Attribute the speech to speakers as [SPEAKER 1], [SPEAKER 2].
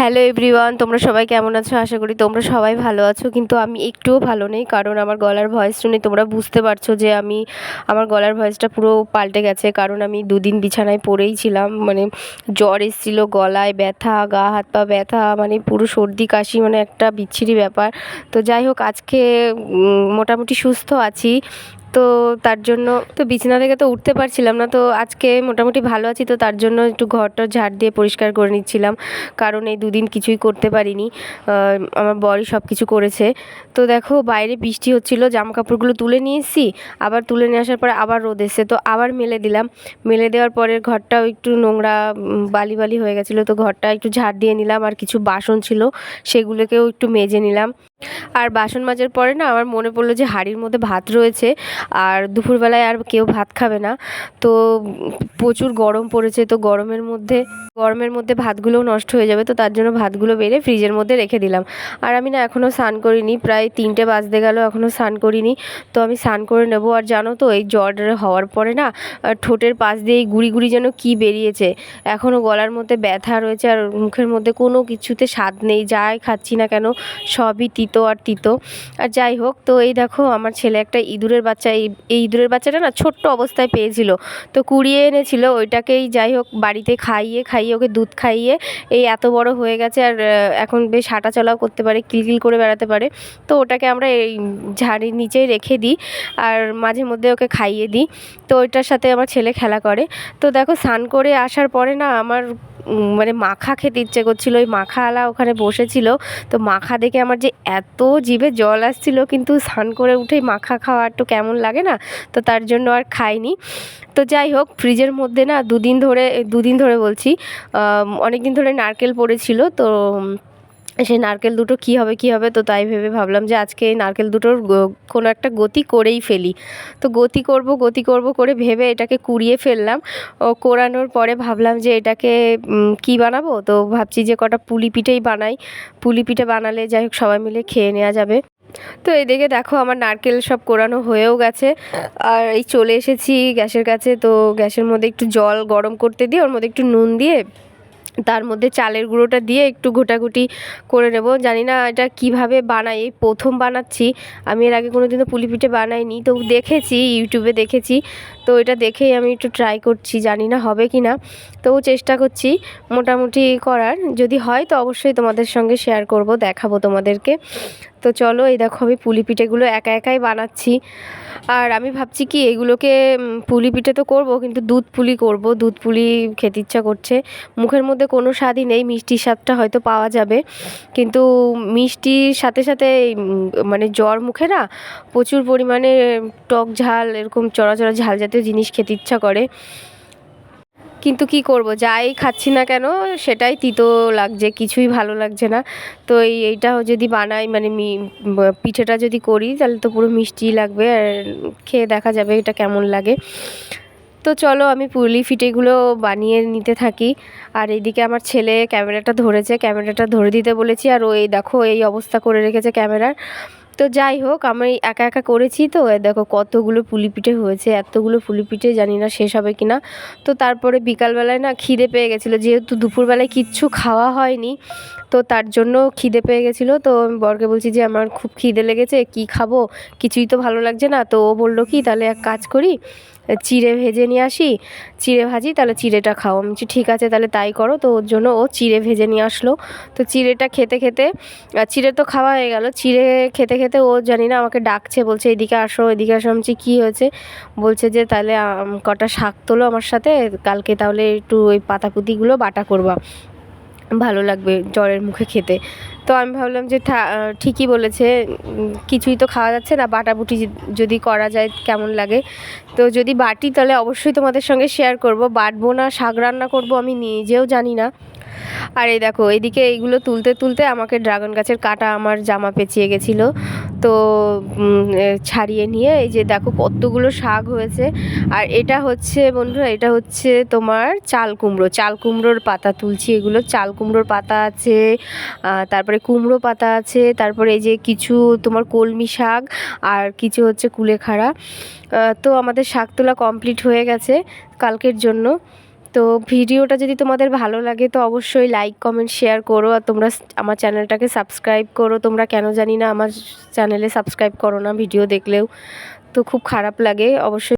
[SPEAKER 1] Hello everyone তোমরা সবাই কেমন আছো? আশা করি তোমরা সবাই ভালো আছো, কিন্তু আমি একটুও ভালো নেই, কারণ আমার গলার ভয়েস শুনে তোমরা বুঝতে পারছ যে আমি, আমার গলার ভয়েসটা পুরো পাল্টে গেছে, কারণ আমি দুদিন বিছানায় পড়েই ছিলাম মানে জ্বর এসেছিল গলায় ব্যথা, গা, হাত পা ব্যথা মানে পুরো সর্দি কাশি মানে একটা বিচ্ছিরি ব্যাপার। তো যাই হোক, আজকে মোটামুটি সুস্থ আছি। তো তার জন্য তো বিছানা থেকে তো উঠতে পারছিলাম না, তো আজকে মোটামুটি ভালো আছি, তো তার জন্য একটু ঘরটা ঝাড় দিয়ে পরিষ্কার করে নিচ্ছিলাম। কারণ এই দুদিন কিছুই করতে পারিনি। আমার বরই সব কিছু করেছে। তো দেখো, বাইরে বৃষ্টি হচ্ছিল জামা কাপড়গুলো তুলে নিয়ে এসেছি আবার তুলে নিয়ে আসার পরে আবার রোদ এসছে, তো আবার মেলে দিলাম। মেলে দেওয়ার পরে ঘরটাও একটু নোংরা বালি বালি হয়ে গেছিল, তো ঘরটা একটু ঝাড় দিয়ে নিলাম, আর কিছু বাসন ছিল, সেগুলোকেও একটু মেজে নিলাম। আর বাসন মাজার পরে না আমার মনে পড়ল যে হাঁড়ির মধ্যে ভাত রয়েছে আর দুপুরবেলায় আর কেউ ভাত খাবে না। তো প্রচুর গরম পড়েছে, তো গরমের মধ্যে গরমের মধ্যে ভাতগুলোও নষ্ট হয়ে যাবে, তো তার জন্য ভাতগুলো বেড়ে ফ্রিজের মধ্যে রেখে দিলাম। আর আমি না এখনও স্নান করিনি, প্রায় তিনটে বাজতে গেল, এখনও স্নান করিনি। তো আমি স্নান করে নেব, আর জানো তো এই জ্বর হওয়ার পরে না ঠোঁটের পাশ দিয়ে এই গুড়ি গুড়ি যেন কি বেরিয়েছে। এখনও গলার মধ্যে ব্যথা রয়েছে, আর মুখের মধ্যে কোনো কিছুতে স্বাদ নেই, যাই খাচ্ছি না কেন, সবই তিতো আর তিতো। আর যাই হোক, তো এই দেখো আমার ছেলে একটা ইঁদুরের বাচ্চা, এই ইঁদুরের বাচ্চাটা না ছোট্ট অবস্থায় পেয়েছিল। তো কুড়িয়ে এনেছিল, ওইটাকেই যাই হোক বাড়িতে খাইয়ে খাইয়ে ওকে দুধ খাইয়ে এই এত বড় হয়ে গেছে আর এখন বেশ হাঁটা চলাও করতে পারে, কিলকিল করে বেড়াতে পারে। তো ওটাকে আমরা এই ঝাড়ির নিচেই রেখে দিই আর মাঝে মধ্যে ওকে খাইয়ে দিই। তো ওইটার সাথে আমার ছেলে খেলা করে। তো দেখো স্নান করে আসার পরে না আমার মানে মাখা খেতে ইচ্ছে করছিল। ওই মাখাওয়ালা ওখানে বসেছিল। তো মাখা দেখে আমার যে এত জিভে জল আসছিল, কিন্তু স্নান করে উঠেই মাখা খাওয়া একটু কেমন লাগে না? তো তার জন্য আর খাইনি। তো যাই হোক, ফ্রিজের মধ্যে না দুদিন ধরে দুদিন ধরে বলছি অনেক দিন ধরে নারকেল পড়েছিল। তো সেই নারকেল দুটো কী হবে কী হবে, তো তাই ভেবে ভাবলাম যে আজকে এই নারকেল দুটোর কোনো একটা গতি করেই ফেলি। তো গতি করব গতি করব করে ভেবে এটাকে কুড়িয়ে ফেললাম। ও কোরানোর পরে ভাবলাম যে এটাকে কী বানাবো? তো ভাবছি যে কটা পুলি পিঠেই বানাই। পুলি পিঠে বানালে যাই হোক সবাই মিলে খেয়ে নেওয়া যাবে। তো এদিকে দেখো আমার নারকেল সব কোরানো হয়েও গেছে। আর এই চলে এসেছি গ্যাসের কাছে, তো গ্যাসের মধ্যে একটু জল গরম করতে দিয়ে, ওর মধ্যে একটু নুন দিয়ে তার মধ্যে চালের গুঁড়োটা দিয়ে একটু ঘোটাঘুটি করে নেব। জানি না এটা কীভাবে বানাই, এই প্রথম বানাচ্ছি। আমি এর আগে কোনো দিনও পুলি পিঠে বানাইনি। তো দেখেছি, ইউটিউবে দেখেছি। তো এটা দেখেই আমি একটু ট্রাই করছি, জানি না হবে কি না তবু চেষ্টা করছি মোটামুটি করার। যদি হয় তো অবশ্যই তোমাদের সঙ্গে শেয়ার করব, দেখাবো তোমাদেরকে। তো চলো এই দেখো আমি পুলি পিঠেগুলো একা একাই বানাচ্ছি। আর আমি ভাবছি কি এগুলোকে পুলি পিঠে তো করব, কিন্তু দুধ পুলি করব। দুধ পুলি খেতে ইচ্ছা করছে। মুখের মধ্যে কোনো স্বাদই নেই মিষ্টির স্বাদটা হয়তো পাওয়া যাবে। কিন্তু মিষ্টির সাথে সাথে মানে জ্বর মুখে না প্রচুর পরিমাণে টক ঝাল, এরকম চড়া চড়া ঝাল জাতীয় জিনিস খেতে ইচ্ছা করে। কিন্তু কি করব, যাই খাচ্ছি না কেন, সেটাই তিতো লাগছে, কিছুই ভালো লাগছে না। তো এই এইটাও যদি বানাই মানে মি পিঠেটা যদি করি, তাহলে তো পুরো মিষ্টি লাগবে, আর খেয়ে দেখা যাবে এটা কেমন লাগে। তো চলো, আমি পুলি ফিটেগুলো বানিয়ে নিতে থাকি। আর এইদিকে আমার ছেলে ক্যামেরাটা ধরেছে, ক্যামেরাটা ধরে দিতে বলেছি, আর ওই দেখো, এই অবস্থা করে রেখেছে ক্যামেরার। তো যাই হোক, আমি একা একা করেছি তো। দেখো কতগুলো পুলিপিঠে হয়েছে, এতগুলো পুলিপিঠে জানি না শেষ হবে কি না তো তারপরে বিকালবেলায় না খিদে পেয়ে গেছিল, যেহেতু দুপুরবেলায় কিচ্ছু খাওয়া হয়নি। তো তার জন্য খিদে পেয়ে গেছিল। তো আমি বরকে বলছি যে, আমার খুব খিদে লেগেছে, কি খাব? কিছুই তো ভালো লাগছে না। তো ও বলল কি, তাহলে এক কাজ করি, চিড়ে ভেজে নিয়ে আসি, চিড়ে ভাজি, তাহলে চিড়েটা খাও। আমি ঠিক আছে, তাহলে তাই করো। তো ওর জন্য ও চিড়ে ভেজে নিয়ে আসলো। তো চিড়েটা খেতে খেতে আর চিড়ে তো খাওয়া হয়ে গেল, চিড়ে খেতে খেতে ও জানি না আমাকে ডাকছে, বলছে, এদিকে আসো এদিকে আসো। আমি কী হয়েছে? বলছে যে, তাহলে কটা শাক তোলো আমার সাথে, কালকে তাহলে একটু ওই পাতাপুতিগুলো বাটা করবা। ভালো লাগবে জ্বরের মুখে খেতে। তো আমি ভাবলাম যে ঠিকই বলেছে কিছুই তো খাওয়া যাচ্ছে না, বাটাবুটি বুটি যদি করা যায় কেমন লাগে। তো যদি বাটি তাহলে অবশ্যই তোমাদের সঙ্গে শেয়ার করব। বাটবো না, শাক রান্না করব আমি নিজেও জানি না। আর এই দেখো, এদিকে এইগুলো তুলতে তুলতে আমাকে ড্রাগন গাছের কাটা আমার জামা পেঁচিয়ে গেছিল। তো ছাড়িয়ে নিয়ে এই যে দেখো কতগুলো শাক হয়েছে। আর এটা হচ্ছে বন্ধুরা, এটা হচ্ছে তোমার চাল কুমড়ো। চাল কুমড়োর পাতা তুলছি, এগুলো চাল কুমড়োর পাতা আছে তারপরে কুমড়ো পাতা আছে, তারপরে এই যে কিছু তোমার কলমি শাক আর কিছু হচ্ছে কুলেখাড়া। তো আমাদের শাক তোলা কমপ্লিট হয়ে গেছে কালকের জন্য। তো ভিডিওটা যদি তোমাদের ভালো লাগে, তো অবশ্যই লাইক কমেন্ট শেয়ার করো। আর তোমরা আমার চ্যানেলটাকে সাবস্ক্রাইব করো। তোমরা কেন জানি না আমার চ্যানেলে সাবস্ক্রাইব করো না ভিডিও দেখলেও। তো খুব খারাপ লাগে। অবশ্যই